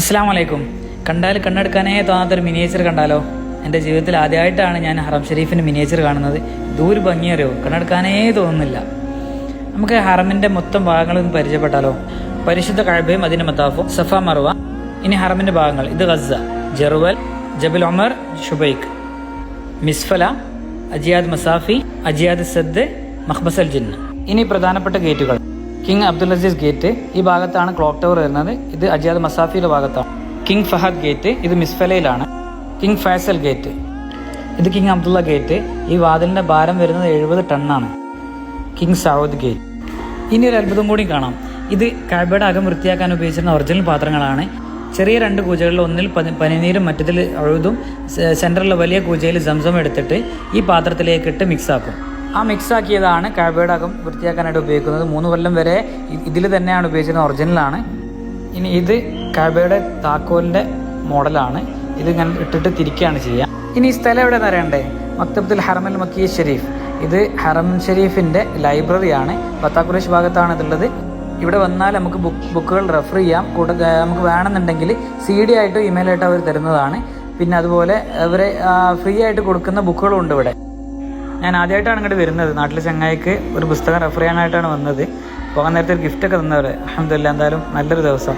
അസ്സാം വലൈക്കും കണ്ടാൽ കണ്ണെടുക്കാനേ തോന്നാത്തൊരു മിനിയേച്ചർ കണ്ടാലോ? എന്റെ ജീവിതത്തിൽ ആദ്യമായിട്ടാണ് ഞാൻ ഹറം ഷെരീഫിന്റെ മിനിയേച്ചർ കാണുന്നത്. ദൂര് ഭംഗിയറിയോ? കണ്ണെടുക്കാനേ തോന്നുന്നില്ല. നമുക്ക് ഹറമിന്റെ മൊത്തം ഭാഗങ്ങളൊന്ന് പരിചയപ്പെട്ടാലോ? പരിശുദ്ധ കഴബയും അതിന്റെ മത്താഫും സഫ മറുവ ഇനി ഹറമിന്റെ ഭാഗങ്ങൾ. ഇത് Gaza ജെറുവൽ Jabal Omar Shubaikah Misfalah Ajyad Masafi Ajyad സദ് മഹ്ബസൽ Jinnah. ഇനി പ്രധാനപ്പെട്ട ഗേറ്റുകൾ. കിങ് അബ്ദുൽ അസീസ് ഗേറ്റ് ഈ ഭാഗത്താണ് ക്ലോക്ക് ടവർ വരുന്നത്. ഇത് അജിയാദ് മസാഫിയുടെ ഭാഗത്താണ്. കിങ് ഫഹദ് ഗേറ്റ് ഇത് മിസ്ഫലയിലാണ്. കിങ് ഫൈസൽ ഗേറ്റ് ഇത് കിങ് അബ്ദുള്ള ഗേറ്റ് ഈ വാതിലിന്റെ ഭാരം വരുന്നത് എഴുപത് ടണ്ണാണ് കിങ് സൗദ് ഗേറ്റ് ഇനി ഒരു അത്ഭുതം കൂടി കാണാം. ഇത് കാബയുടെ അകം വൃത്തിയാക്കാൻ ഉപയോഗിച്ചിരുന്ന ഒറിജിനൽ പാത്രങ്ങളാണ്. ചെറിയ രണ്ട് കൂജകളിൽ ഒന്നിൽ പനി- പനിനീരും മറ്റതിൽ അഴുതും സെന്ററിലെ വലിയ കൂജയിൽ സംസം എടുത്തിട്ട് ഈ പാത്രത്തിലേക്ക് ഇട്ട് മിക്സ് ആക്കും. ആ മിക്സ് ആക്കിയതാണ് അകം വൃത്തിയാക്കാനായിട്ട് ഉപയോഗിക്കുന്നത്. മൂന്ന് കൊല്ലം വരെ ഇതിൽ തന്നെയാണ് ഉപയോഗിച്ചിരുന്നത് ഒറിജിനലാണ്. ഇനി ഇത് കാബയുടെ താക്കോലിന്റെ മോഡലാണ്. ഇത് ഇങ്ങനെ ഇട്ടിട്ട് തിരിക്കുകയാണ് ചെയ്യുക ഇനി ഈ സ്ഥലം എവിടെ അറിയണ്ടേ? മക്തബ്ദുൽ ഹറമൽ മക്കീ ഷെരീഫ്. ഇത് ഹറം ഷെരീഫിന്റെ ലൈബ്രറിയാണ്. ബത്താക്കുറേഷ് ഭാഗത്താണ് ഇതുള്ളത്. ഇവിടെ വന്നാൽ നമുക്ക് ബുക്ക് ബുക്കുകൾ റെഫർ ചെയ്യാം. കൂടെ നമുക്ക് വേണമെന്നുണ്ടെങ്കിൽ സി ഡി ആയിട്ടോ ഇമെയിൽ ആയിട്ടോ അവർ തരുന്നതാണ്. പിന്നെ അതുപോലെ അവരെ ഫ്രീ ആയിട്ട് കൊടുക്കുന്ന ബുക്കുകളും ഉണ്ട് ഇവിടെ. ഞാൻ ആദ്യമായിട്ടാണ് ഇങ്ങോട്ട് വരുന്നത്. നാട്ടിലെ ചങ്ങായിക്ക് ഒരു പുസ്തകം റെഫർ ചെയ്യാനായിട്ടാണ് വന്നത്. പോകാൻ നേരത്തെ ഒരു ഗിഫ്റ്റൊക്കെ തന്നവർ അഹമ്മദില്ല എന്തായാലും നല്ലൊരു ദിവസം.